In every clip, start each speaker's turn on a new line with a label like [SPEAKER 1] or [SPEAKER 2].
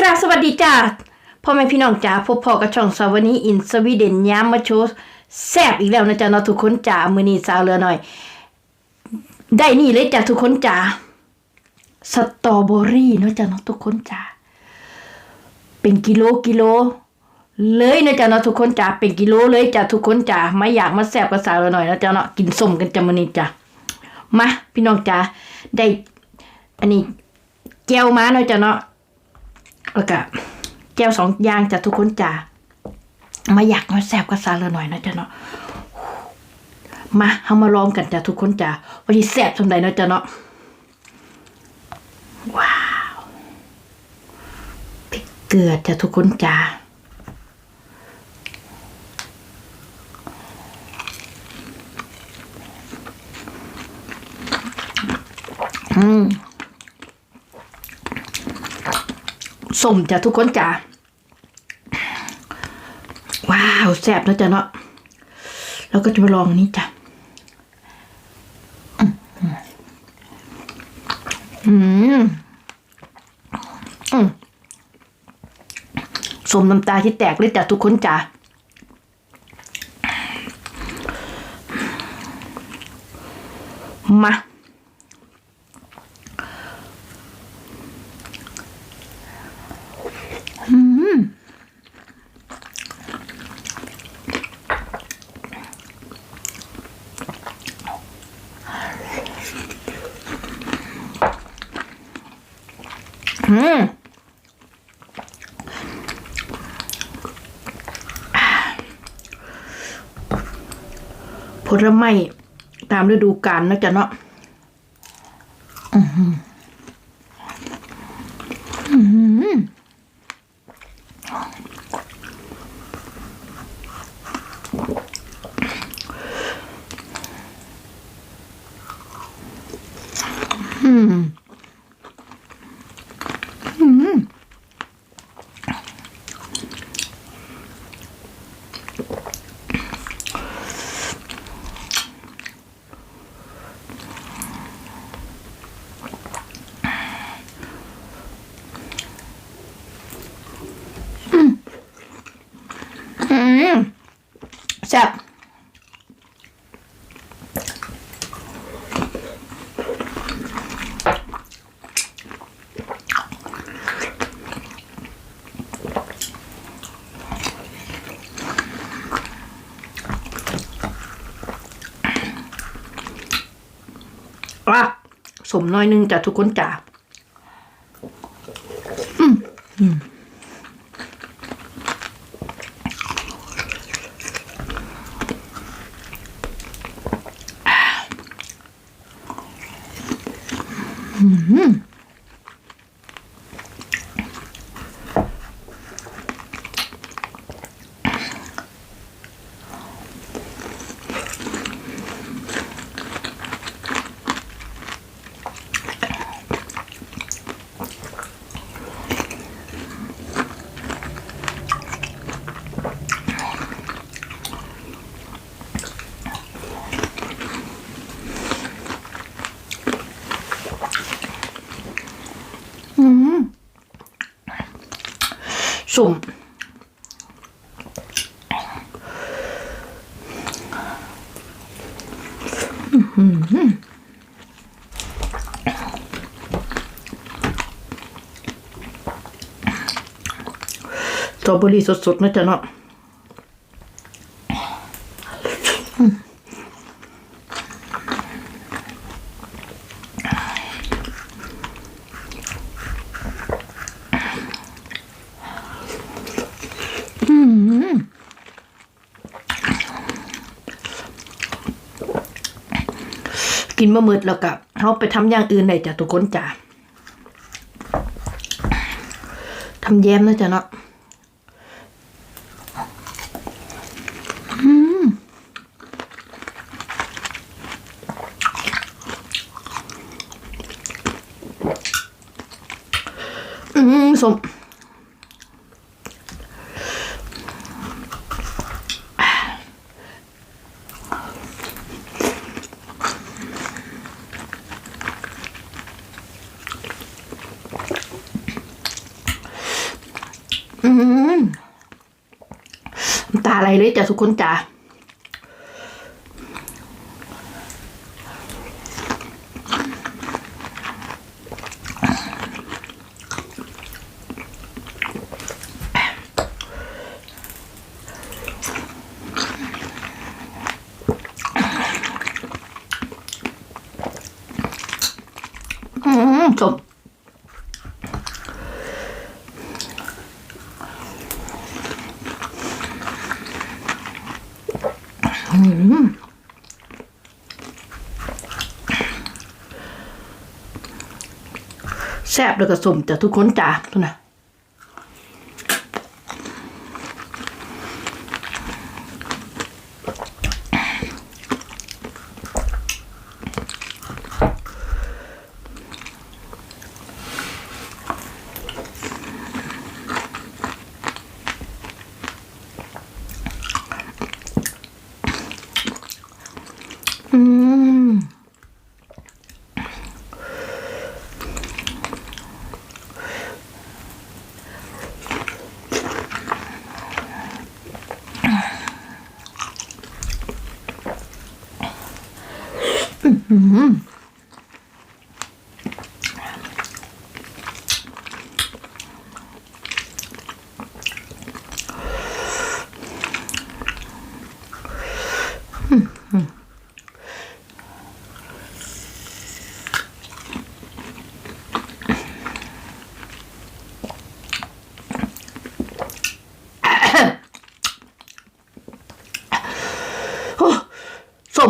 [SPEAKER 1] กราบสวัสดีจ้าพ่อแม่พี่น้องจ๋าพบพ่อกับช่องสาวนี้อินสวีเดนย้ำมาโชว์แซบอีกแล้วนะจ๊ะเนาะทุกคนจ๋ามือนี้สาวเรือหน่อย ได้นี่เลยจ้ะทุกคนจ๋าสตรอเบอรี่เนาะจ๊ะเนาะทุกคนจ๋าเป็นกิโลกิโล เลยนะจ๊ะเนาะทุกคนจ๋าเป็นกิโลเลยจ้ะทุกคนจ๋าไม่อยากมาแซบกับสาวเรือหน่อยนะจ๊ะเนาะกินส้มกันจ้ะมือนี้จ้ะมาพี่น้องจ๋าได้ อันนี้แก้วม้าเนาะจ้ะเนาะ แล้วก็แก้วสองอย่างจากทุกคนจ้ามาอยากมาแซบกับซาเลยหน่อยนะจ๊ะเนาะมาเฮามาลองกันจ้ะทุกคนจ้าว่าสิแซบสำใดเนาะจ๊ะเนาะว้าวพริกเกลือจ้ะทุกคนจ้าอืม สมจ้ะทุกคนจ้ะว้าวแซ่บนะจ๊ะเนาะแล้วก็จะมาลองนนี้จ้ะอืมอืมสมน้ำตาที่แตกเลยจ้ะทุกคนจ้ะมา อืมผลไม้ตามฤดูกาลนะจ๊ะเนาะ よし。 แซ่บอะสมน้อยนึงจ้ะทุกคนจ้ะอืมอืม สุ่ม สตรอเบอรี่สดๆนะจ๊ะเนาะ กินมะมืดแล้วก็เขาไปทำอย่างอื่นได้จ้ะทุกคนจ้ะทำแยมนะจ๊ะเนาะ อืมสม อืมน้ำตาอะไร เลยจ้ะทุกคนจ้าอืมจบ แซ่บแล้วก็สมจ้ะทุกคนจ้าทุกนะอืม โอ้ ส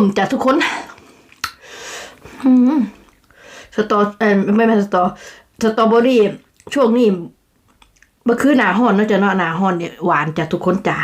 [SPEAKER 1] มจ้ะทุกคน สตอเออไม่ไม่สตอ สตรอเบอรี่ ช่วงนี้เมื่อคืนหนาฮ้อนเนาะจ้ะเนาะหนาฮอนเนี่ยหวานจ้ะทุกคนจ้า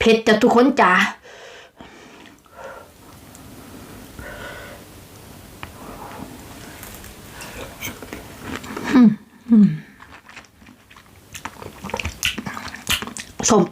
[SPEAKER 1] เผ็ดจ้ะทุกคนจ้ะอืมอืมสม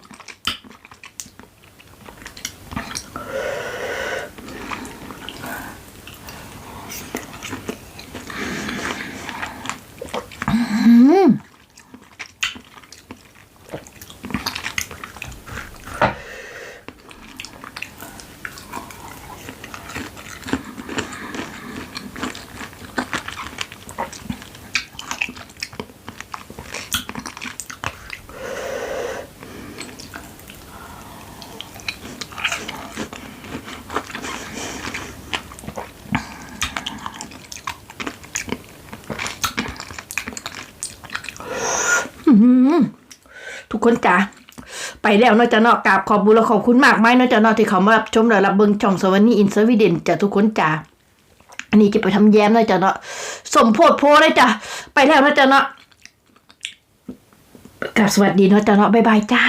[SPEAKER 1] ทุกคนจ้าไปแล้วนาะจ้ะเนาะกราบขอบบุญและขอบคุณมากไหมนาะจ้ะเนาะที่เขามารับชมและรับเบิ้งช่องสวรรค์อินสวีเดนจ้ะทุกคนจ้าอันนี้จะไปทำแย้มนาะจ้ะเนาะสมโพธโพเลยจ้ะไปแล้วนาะจ้ะเนาะกราบสวัสดีนาะจ้ะเนาะบ๊ายบายจ้า